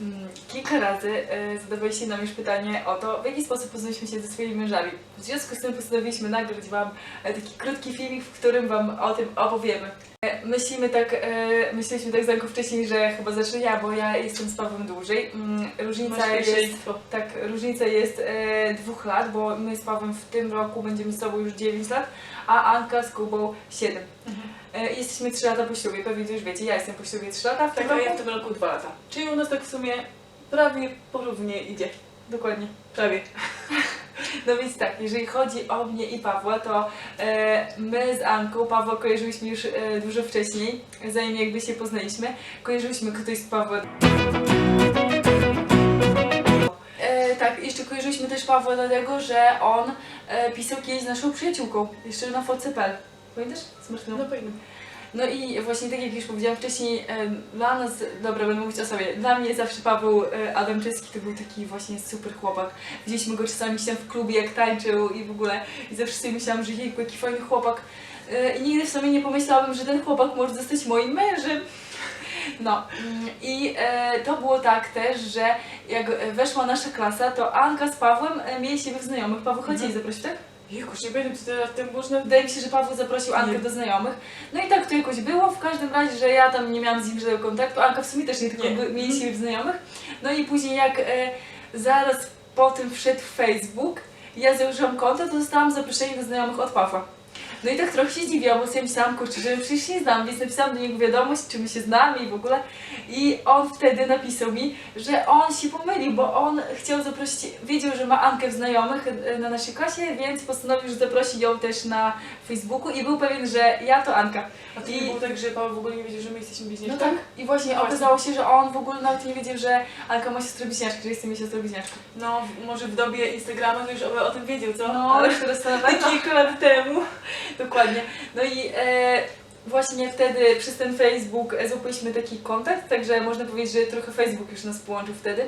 Mm, Kilka razy e, zadawaliście nam już pytanie o to, w jaki sposób poznaliśmy się ze swoimi mężami. W związku z tym postanowiliśmy nagrać Wam e, taki krótki filmik, w którym Wam o tym opowiemy. Myślimy tak, e, myśleliśmy tak z Anką wcześniej, że chyba zacznę ja, bo ja jestem z Pawłem dłużej. Mm, Różnica jest, tak, różnica jest e, dwóch lat, bo my z Pawłem w tym roku będziemy z sobą już 9 lat, a Anka z Kubą 7. E, Jesteśmy 3 lata po ślubie, pewnie już wiecie, ja jestem po ślubie 3 lata w tym Tak, a roku. ja w tym roku dwa lata. Czyli u nas tak w sumie prawie porównie idzie. Dokładnie. Prawie. No więc tak, jeżeli chodzi o mnie i Pawła, to e, my z Anką, Pawła kojarzyliśmy już e, dużo wcześniej, zanim jakby się poznaliśmy. Kojarzyliśmy ktoś z Pawła. E, tak, jeszcze kojarzyliśmy też Pawła dlatego, że on e, pisał kiedyś z naszą przyjaciółką, jeszcze na foce.pl. Pamiętasz? Z Martyną. No pewnie. No i właśnie tak jak już powiedziałam wcześniej, e, dla nas, dobra, będę mówić o sobie, dla mnie zawsze Paweł e, Adamczyski to był taki właśnie super chłopak. Widzieliśmy go czasami się w klubie, jak tańczył i w ogóle i zawsze sobie myślałam, że jejku, jaki fajny chłopak. E, I nigdy w sobie nie pomyślałabym, że ten chłopak może zostać moim mężem. No i e, to było tak też, że jak weszła nasza klasa, to Anka z Pawłem mieli siebie w znajomych. Paweł chodzi Mhm. zaprosić, tak? Jakoś nie będę tyle lat temu można... Wydaje mi się, że Paweł zaprosił Ankę Nie. do znajomych. No i tak to jakoś było. W każdym razie, że ja tam nie miałam z nim żadnego kontaktu. Anka w sumie też nie, tylko Nie. by- mieli siebie w znajomych. No i później jak e, zaraz po tym wszedł Facebook, ja założyłam konto, to dostałam zaproszenie do znajomych od Pawła. No i tak trochę się zdziwiłam, bo sobie myślałam, kurczę, że przecież nie znam, więc napisałam do niego wiadomość, czy my się znamy i w ogóle. I on wtedy napisał mi, że on się pomylił, bo on chciał zaprosić, wiedział, że ma Ankę w znajomych e, na naszej klasie, więc postanowił, że zaprosi ją też na Facebooku i był pewien, że ja to Anka. A to I- nie było tak, że Paweł w ogóle nie wiedział, że my jesteśmy No bliźniaczkami? tak. I właśnie Właśnie. okazało się, że on w ogóle nawet nie wiedział, że Anka ma siostrę bliźniaczkę, że jestem jej siostrą bliźniaczką. No, może w dobie Instagrama to już o, o tym wiedział, co? No, Ale już teraz to kilka lat temu. Dokładnie. No i e, właśnie wtedy przez ten Facebook złapaliśmy taki kontakt, także można powiedzieć, że trochę Facebook już nas połączył wtedy.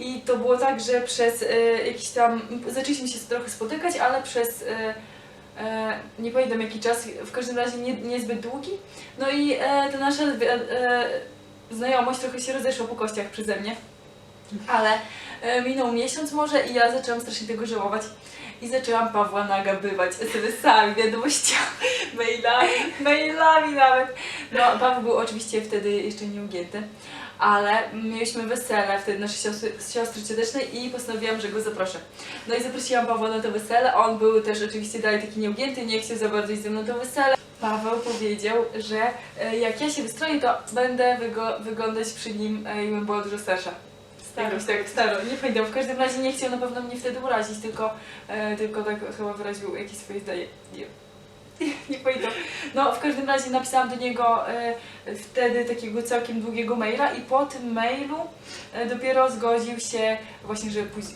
I to było tak, że przez e, jakiś tam, zaczęliśmy się trochę spotykać, ale przez e, e, nie pamiętam jaki czas, w każdym razie nie, niezbyt długi. No i e, ta nasza e, znajomość trochę się rozeszła po kościach przeze mnie. Ale e, minął miesiąc może i ja zaczęłam strasznie tego żałować. I zaczęłam Pawła nagabywać SMS-ami, wiadomościami, mailami, mailami nawet. No, Paweł był oczywiście wtedy jeszcze nieugięty, ale mieliśmy wesele wtedy naszej siostry, siostry ciotecznej i postanowiłam, że go zaproszę. No i zaprosiłam Pawła na to wesele, on był też oczywiście dalej taki nieugięty, nie chciał za bardzo iść ze mną na to wesele. Paweł powiedział, że e, jak ja się wystroję, to będę wygo- wyglądać przy nim, e, jakbym była dużo starsza. Jakoś tak staro, nie pamiętam. W każdym razie nie chciał na pewno mnie wtedy urazić, tylko, e, tylko tak chyba wyraził jakieś swoje zdanie. Nie, nie pamiętam. No, w każdym razie napisałam do niego e, wtedy takiego całkiem długiego maila i po tym mailu e, dopiero zgodził się właśnie, że pójść,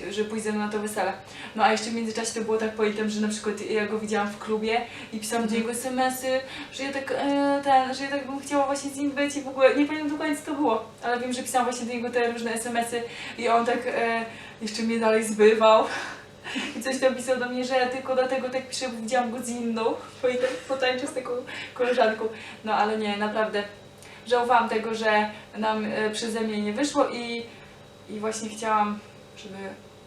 że na to wesele. No a jeszcze w międzyczasie to było tak pamiętam, że na przykład ja go widziałam w klubie i pisałam do niego smsy, że ja tak e, ten, że ja tak bym chciała właśnie z nim być i w ogóle nie pamiętam dokładnie co to było, ale wiem, że pisałam właśnie do niego te różne smsy i on tak jeszcze mnie dalej zbywał. I coś tam pisał do mnie, że ja tylko dlatego tak piszę, bo widziałam go z inną, bo i tak potańczę z taką koleżanką. No ale nie, naprawdę żałowałam tego, że nam e, przeze mnie nie wyszło i, i właśnie chciałam, żeby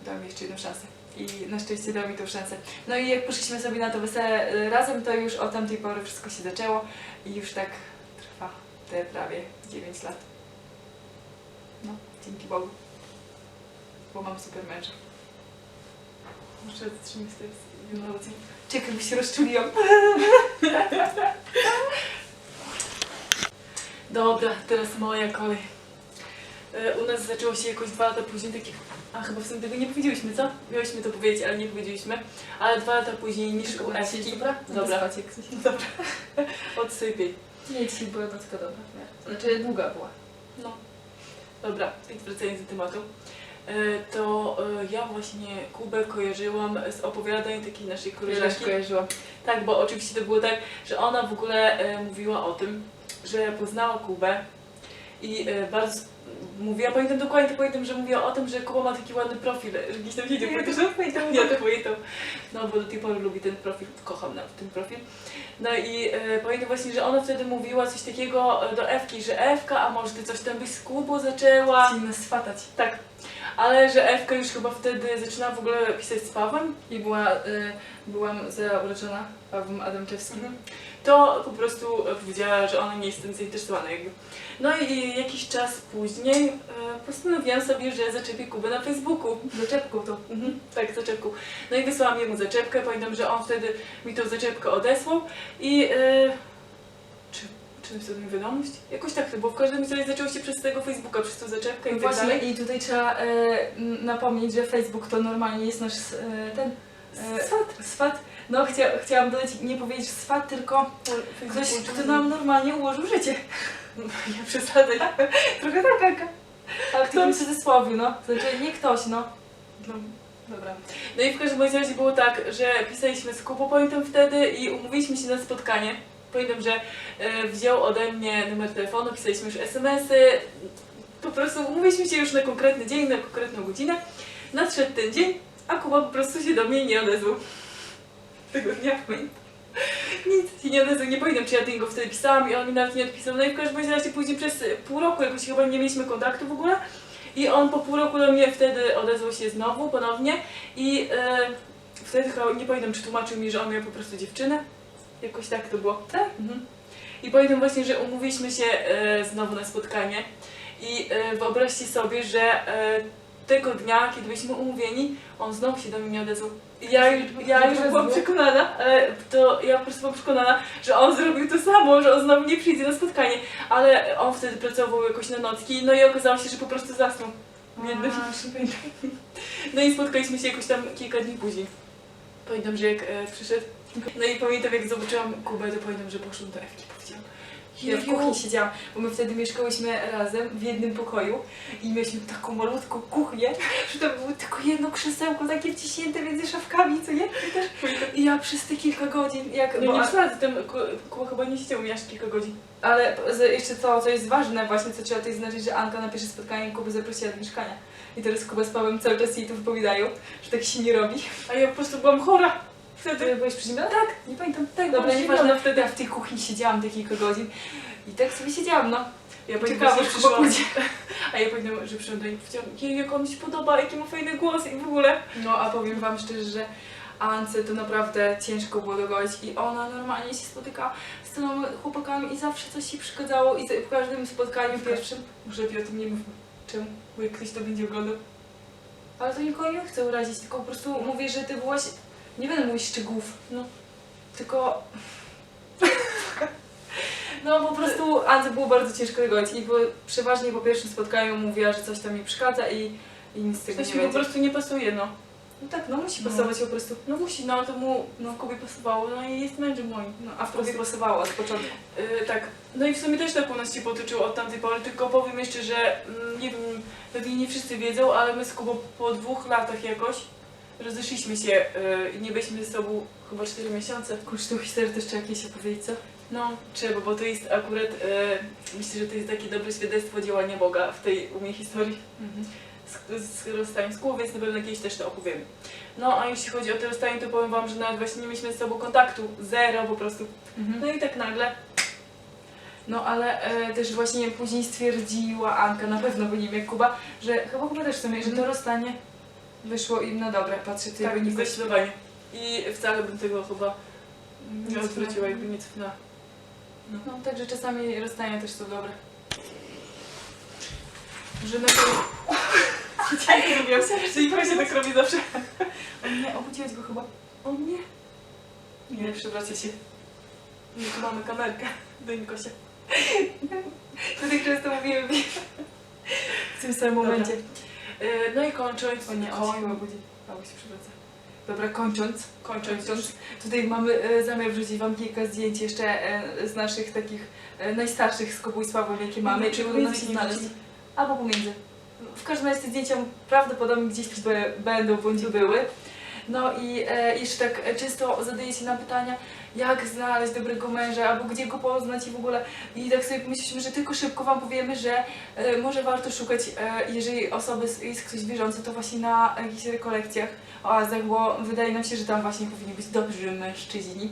dał mi jeszcze jedną szansę. I na szczęście dał mi tą szansę. No i jak poszliśmy sobie na to wesele e, razem, to już od tamtej pory wszystko się zaczęło i już tak trwa te prawie 9 lat. No, dzięki Bogu. Bo mam super męża. Muszę zatrzymać te emocje. Czekaj, bo się rozczuliłam. Dobra, teraz moja kolej. E, U nas zaczęło się jakoś dwa lata później takie... A chyba w sumie tego nie powiedzieliśmy, co? Miałyśmy to powiedzieć, ale nie powiedzieliśmy. Ale dwa lata później niż u Ewki. Dobra? Dobra. Odsypiej. Nie, dzisiaj była nocka dobra. Znaczy długa była. No. Dobra, i wracając do tematu. E, To e, ja właśnie Kubę kojarzyłam z opowiadań takiej naszej koleżanki. kojarzyłam. Tak, bo oczywiście to było tak, że ona w ogóle e, mówiła o tym, że poznała Kubę i e, bardzo mówiła, pamiętam dokładnie, to pamiętam, że mówiła o tym, że Kuba ma taki ładny profil, że gdzieś tam siedział, pamiętasz? pamiętam. Ja to pamiętam. No bo do tej pory lubi ten profil, kocham nawet ten profil. No i e, pamiętam właśnie, że ona wtedy mówiła coś takiego e, do Ewki, że Ewka, a może ty coś tam byś z Kubą zaczęła? Chcieli nas swatać. Tak. Ale że Ewka już chyba wtedy zaczynała w ogóle pisać z Pawłem, I była, y, byłam zauroczona Pawłem Adamczewskim. Mhm. To po prostu powiedziała, że ona nie jest tym zainteresowana jakby. No i jakiś czas później e, postanowiłam sobie, że zaczepię Kubę na Facebooku. Zaczepką to. Mhm, tak, zaczepką. No i wysłałam jemu zaczepkę, pamiętam, że on wtedy mi tą zaczepkę odesłał i... E, czy, czy napisał mi wiadomość? Jakoś tak, bo w każdym razie zaczęło się przez tego Facebooka, przez tą zaczepkę i tak Właśnie dalej. i tutaj trzeba e, napomnieć, że Facebook to normalnie jest nasz ten Swat. swat. No chcia, chciałam dodać, nie powiedzieć swat, tylko ktoś, kto nam normalnie ułożył życie. Nie przesadzaj. Trochę tak, Aga. Ale w Ktoś. takim cudzysłowie, no. Znaczy nie ktoś, no. No, dobra. No i w każdym razie było tak, że pisaliśmy z Kubą, pamiętam wtedy i umówiliśmy się na spotkanie. Pamiętam, że e, wziął ode mnie numer telefonu, pisaliśmy już SMS-y. Po prostu umówiliśmy się już na konkretny dzień, na konkretną godzinę. Nadszedł ten dzień, a Kuba po prostu się do mnie nie odezwał. Tego dnia pamiętam. Nic się nie odezwał, nie pamiętam czy ja do niego wtedy pisałam i on mi nawet nie odpisał. No i w każdym razie później przez pół roku jakoś chyba nie mieliśmy kontaktu w ogóle. I on po pół roku do mnie wtedy odezwał się znowu, ponownie i e, wtedy chyba, nie pamiętam czy tłumaczył mi, że on miał po prostu dziewczynę. Jakoś tak to było. Tak? Mhm. I pamiętam właśnie, że umówiliśmy się e, znowu na spotkanie i wyobraźcie sobie, że tego dnia, kiedy byliśmy umówieni, on znowu się do mnie nie odezwał. Ja, już- ja już byłam przekonana, e, to ja po prostu byłam przekonana, że on zrobił to samo, że on znowu nie przyjdzie na spotkanie, ale on wtedy pracował jakoś na nocki, no i okazało się, że po prostu zasnął. Biedny. A, pamiętam. No i spotkaliśmy się jakoś tam kilka dni później. Pamiętam, że jak e, przyszedł, no i pamiętam jak zobaczyłam Kubę, to pamiętam, że poszłam do Ewki, powiedziałam Ja w kuchni siedziałam, bo my wtedy mieszkałyśmy razem w jednym pokoju i mieliśmy taką malutką kuchnię, że to było tylko jedno krzesełko takie wciśnięte między szafkami, co nie? I ja przez te kilka godzin, jak... No bo- nie przesadzę, tam Ku- chyba nie siedział mi aż kilka godzin. Ale jeszcze to, co jest ważne właśnie, co trzeba tutaj znaczyć, że Anka na pierwsze spotkanie Kuby zaprosiła do mieszkania. I teraz Kuba z Pawłem cały czas jej to wypowiadają, że tak się nie robi. A ja po prostu byłam chora wtedy. Byłeś przeziębiona? Tak, nie pamiętam. Tak, dobra, przeziębiona nieważne. Wtedy ja w tej kuchni siedziałam te kilka godzin i tak sobie siedziałam, no. Ja przyszłam, pójdzie. a ja pamiętam, że przyszłam do niej i powiedziałam, jej, jak on mi się podoba, jaki ma fajny głos i w ogóle. No a powiem wam szczerze, że Ance to naprawdę ciężko było dogodzić i ona normalnie się spotyka z tymi chłopakami i zawsze coś się przeszkadzało i w każdym spotkaniu pierwszym, może o tym nie mówmy, czemu, bo jak ktoś to będzie oglądał. Ale to nikogo nie chcę urazić, tylko po prostu mówię, że ty byłaś, nie będę mówić szczegółów, no, tylko... No po prostu Ance było bardzo ciężko dogodzić i bo przeważnie po pierwszym spotkaniu mówiła, że coś tam mi przeszkadza i, i nic z tego Coś nie mi po będzie. prostu nie pasuje, no. No tak, no musi No. pasować po prostu. No musi, no to mu no, w Kubie pasowało, no i jest mężem moim. No, a w tobie pasowało od początku. Yy, tak, no i w sumie też tak u nas się potoczyło od tamtej pory, tylko powiem jeszcze, że mm, nie wiem, pewnie nie wszyscy wiedzą, ale my z Kubą po dwóch latach jakoś rozeszliśmy się yy, i nie byliśmy ze sobą chyba 4 miesiące. Kurczę, tą historię też trzeba jakieś opowiedzieć, co? No, trzeba, bo to jest akurat, yy, myślę, że to jest takie dobre świadectwo działania Boga w tej u mnie historii z, z rozstaniem z więc na pewno kiedyś też to opowiemy. No, a jeśli chodzi o te rozstanie, to powiem Wam, że nawet właśnie nie mieliśmy z sobą kontaktu, zero po prostu. Mhm. No i tak nagle, No ale e, też właśnie później stwierdziła Anka, na pewno, bo nie wiem jak Kuba, że chyba Kuba też w sumie, że to Mhm. rozstanie wyszło im na dobre. Patrzę, ty tak, jakby nie zdecydowanie. I wcale bym tego chyba nie nie odwróciła, jakby nie cofnęła. No, także czasami rozstania też są dobre. Że na pewno... Ja nie lubię, że Nikola się tak robi zawsze. O nie, obudziłeś go chyba. O nie. Nie, przewraca się. My tu mamy kamerkę do Nikosia. To tak często mówimy w tym samym Dobra. momencie. Yy, No i kończąc, O nie, koń, budzi. Się przewraca. Dobra, kończąc. kończąc, tutaj mamy e, zamiar wrzucić Wam kilka zdjęć jeszcze e, z naszych takich e, najstarszych skopój sławów, jakie mamy, czy uda nam się znaleźć. Albo pomiędzy. W każdym razie te zdjęcia prawdopodobnie gdzieś be- będą bądź były. No i e, jeszcze tak często zadajecie nam pytania, jak znaleźć dobrego męża, albo gdzie go poznać i w ogóle. I tak sobie pomyśleliśmy, że tylko szybko Wam powiemy, że e, może warto szukać, e, jeżeli osoby, jest ktoś wierzący, to właśnie na jakichś rekolekcjach, oazach, bo wydaje nam się, że tam właśnie powinni być dobrzy mężczyźni.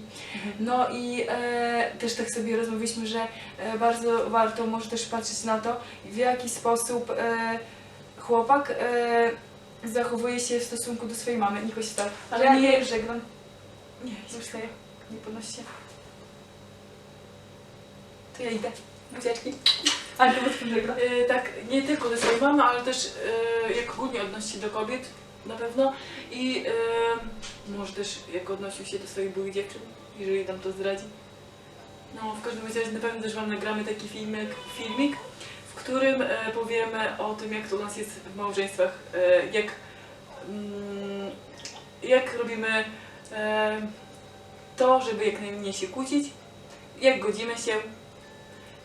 No i e, też tak sobie rozmawialiśmy, że e, bardzo warto może też patrzeć na to, w jaki sposób e, chłopak e, zachowuje się w stosunku do swojej mamy. Niko się tak, Ale nie- nie żegnam. Nie, już wstaję. Nie podnoś się. To ja idę. Buziaczki. Ale to pod żegna. E, tak, nie tylko do swojej mamy, ale też e, jak ogólnie odnosi się do kobiet, na pewno. I może też jak odnosił się do swoich byłych dziewczyn, jeżeli tam to zdradzi. No, w każdym razie na pewno też Wam nagramy taki filmik, filmik w którym e, powiemy o tym, jak to u nas jest w małżeństwach, e, jak, mm, jak robimy e, to, żeby jak najmniej się kłócić, jak godzimy się,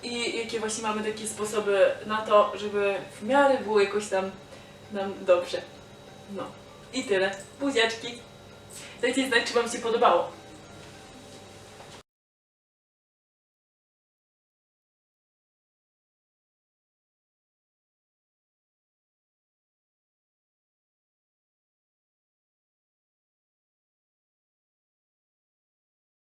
i jakie właśnie mamy takie sposoby na to, żeby w miarę było jakoś tam nam dobrze. No. I tyle. Buziaczki. Dajcie znać, czy Wam się podobało.